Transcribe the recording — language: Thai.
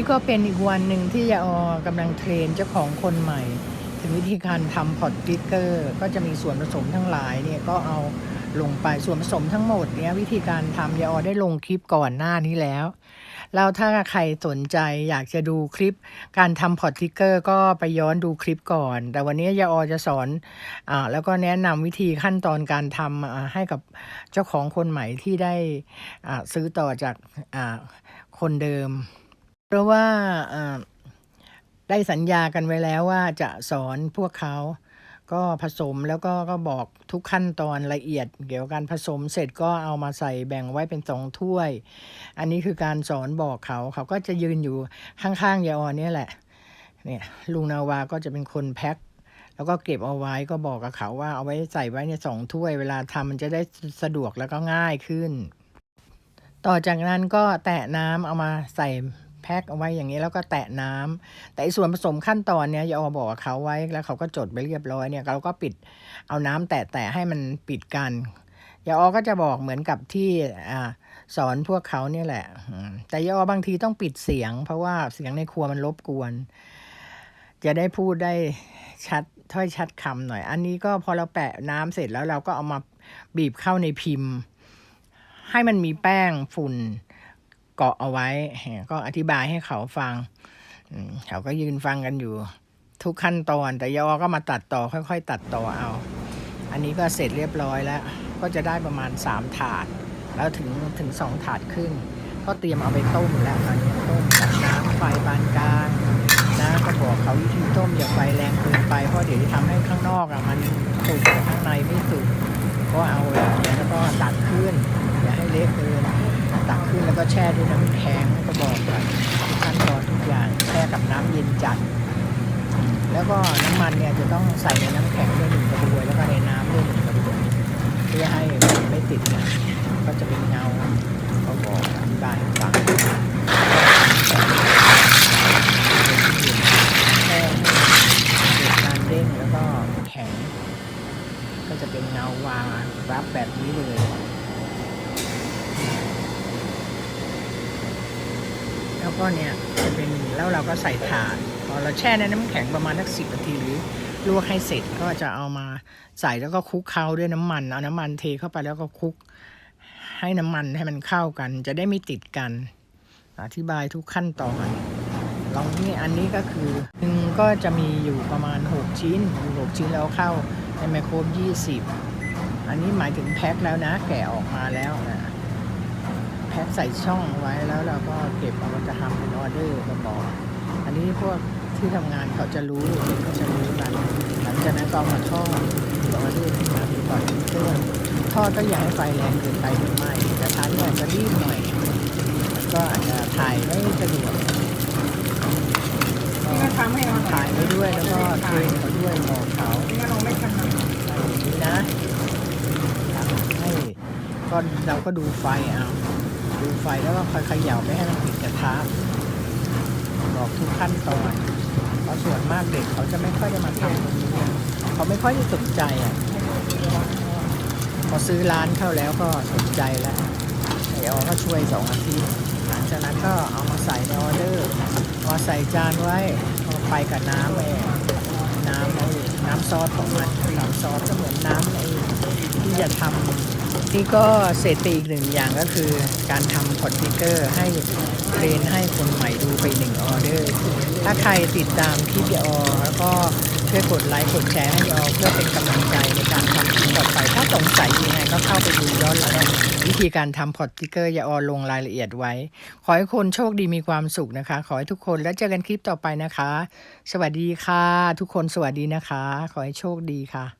นี้ก็เป็นอีกวันหนึ่งที่ยาออกำลังเทรนเจ้าของคนใหม่ ถึงวิธีการทำพอตติ๊กเกอร์ ก็จะมีส่วนผสมทั้งหลายเนี่ยก็เอาลงไปส่วนผสมทั้งหมดเนี่ยวิธีการทำยาออได้ลงคลิปก่อนหน้านี้แล้ว แล้วถ้าใครสนใจอยากจะดูคลิปการทำพอตติ๊กเกอร์ก็ไปย้อนดูคลิปก่อน แต่วันนี้ยาออจะสอนอ่าแล้วก็แนะนำวิธีขั้นตอนการทำอ่าให้กับเจ้าของคนใหม่ที่ได้อ่าซื้อต่อจากอ่าคนเดิม เพราะว่าได้สัญญากันไว้แล้วว่าจะสอนพวกเขา ก็ผสมแล้วก็ก็บอกทุกขั้นตอนละเอียด เกี่ยวกับการผสมเสร็จก็เอามาใส่แบ่งไว้เป็นสองถ้วย อันนี้คือการสอนบอกเขาเขาก็จะยืนอยู่ข้างๆยาออนเนี่ยแหละเนี่ยลุงนาวาก็จะเป็นคนแพ็คแล้วก็เก็บเอาไว้ก็บอกกับเขาว่าเอาไว้ใส่ไว้ในสองถ้วย เวลาทำมันจะได้สะดวกแล้วก็ง่ายขึ้น ต่อจากนั้นก็แตะน้ำเอามาใส่ พ็คเอาไว้อย่างนี้แล้วก็แตะน้ำแต่ส่วนผสมขั้นตอนเนี้ยยาออบอกเขาไว้แล้วเขาก็จดไปเรียบร้อยเนี่ยเราก็ปิดเอาน้ำแตะแตะให้มันปิดกันยาออก็จะบอกเหมือนกับที่อ่าสอนพวกเขาเนี่ยแหละ แต่ยาออบางทีต้องปิดเสียง เพราะว่าเสียงในครัวมันรบกวน จะได้พูดได้ชัดถ้อยชัดคำหน่อย อันนี้ก็พอเราแปะน้ำเสร็จแล้วเราก็เอามาบีบเข้าในพิมพ์ ให้มันมีแป้งฝุ่น เกาะเอาไว้ ก็อธิบายให้เขาฟังเขาก็ยืนฟังกันอยู่ ทุกขั้นตอน แต่ยอก็มาตัดต่อค่อยๆ ตัดต่อเอา อันนี้ก็เสร็จเรียบร้อยแล้ว ก็จะได้ประมาณ 3 ถาด แล้วถึงถึง 2 ถาดครึ่ง ก็เตรียมเอาไปต้มแล้วตอนนี้ต้มกับน้ำไฟปานกลางนะก็บอกเขาวิธีต้มอย่าไฟแรงเกินไปเพราะเดี๋ยวจะทำให้ข้างนอกอะมันสุกแต่ข้างในไม่สุกก็เอาแล้วก็ตักขึ้น อย่าให้เละเกิน ตั ก็แช่ด้วยน้ำแข็งก็บอกกันทุกขั้นตอนทุกอย่างแช่กับน้ำเย็นจัด แล้วก็น้ำมันเนี่ยจะต้องใส่ในน้ำแข็งด้วยหนึ่งกระบวยแล้วก็ในน้ำด้วยหนึ่งกระบวยเพื่อให้มันไม่ติดกันก็จะเป็นเงาเขาบอกอธิบายฟังแช่เกิดการเด้งแล้วก็แข็ง ก็จะเป็นเงาวางรับแบบนี้เลย แล้วก็เนี่ยจะเป็นแล้วเราก็ใส่ถาดพอเราแช่ในน้ำแข็งประมาณสักสิบนาทีหรือลวกให้เสร็จก็จะเอามาใส่แล้วก็คลุกเคล้าด้วยน้ำมันเอาน้ำมันเทเข้าไปแล้วก็คลุกให้น้ำมันให้มันเข้ากัน จะได้ไม่ติดกัน อธิบายทุกขั้นตอนลองนี่อันนี้ก็คือหนึ่งก็จะมีอยู่ประมาณ 6 ชิ้นหกชิ้นแล้วเข้าในไมโคร20อันนี้หมายถึงแพ็คแล้วนะแกะออกมาแล้วนะ แพ็คใส่ช่องไว้แล้วเราก็เก็บเอาไว้จะทำเป็นออเดอร์ก็บอกอันนี้พวกที่ทำงานเขาจะรู้เด็กเขาจะรู้กันหลังจากนั้นก็เอามาทอดออเดอร์ขึ้นมาเป็นก่อนเครื่องทอดก็อย่าให้ไฟแรงเกินไปหรือไม่กระทะเนี่ยอาจจะรีบหน่อยมันก็อาจจะถ่ายไม่สะดวกนี่ก็ทำให้เราถ่ายไปด้วยแล้วก็เทรนเขาด้วยบอกเขานี่ก็เราไม่ถนัดอย่างนี้นะให้ก็เราก็ดูไฟเอา ดูไฟแล้วก็คอยเขย่าไม่ให้มันติดกระทะบอกทุกขั้นตอนเพราะส่วนมากเด็กเขาจะไม่ค่อยได้มาทำตรงนี้เขาไม่ค่อยได้สนใจอะพอซื้อร้านเข้าแล้วก็สนใจแล้วไอออก็ช่วยสองอาทิตย์หลังจากนั้นก็เอามาใส่ในออเดอร์เอาใส่จานไว้เอาไปกับน้ำเองน้ำไอ้น้ำซอสของมันน้ำซอสก็เหมือนน้ำไอ้ที่จะทำ นี่ก็เสร็จไปอีกหนึ่งอย่างก็คือการทำพอดทิกเกอร์ให้เทรนให้คนใหม่ดูไปหนึ่งออเดอร์ ถ้าใครติดตามคลิปยออแล้วก็ช่วยกดไลค์กดแชร์ให้ยออเพื่อเป็นกำลังใจในการทำคลิปต่อไป ถ้าสงสัยยังไงก็เข้าไปดูย้อนหลังวิธีการทำพอดทิกเกอร์ยาออลงรายละเอียดไว้ ขอให้คนโชคดีมีความสุขนะคะ ขอให้ทุกคนแล้วเจอกันคลิปต่อไปนะคะ สวัสดีค่ะ ทุกคนสวัสดีนะคะ ขอให้โชคดีค่ะ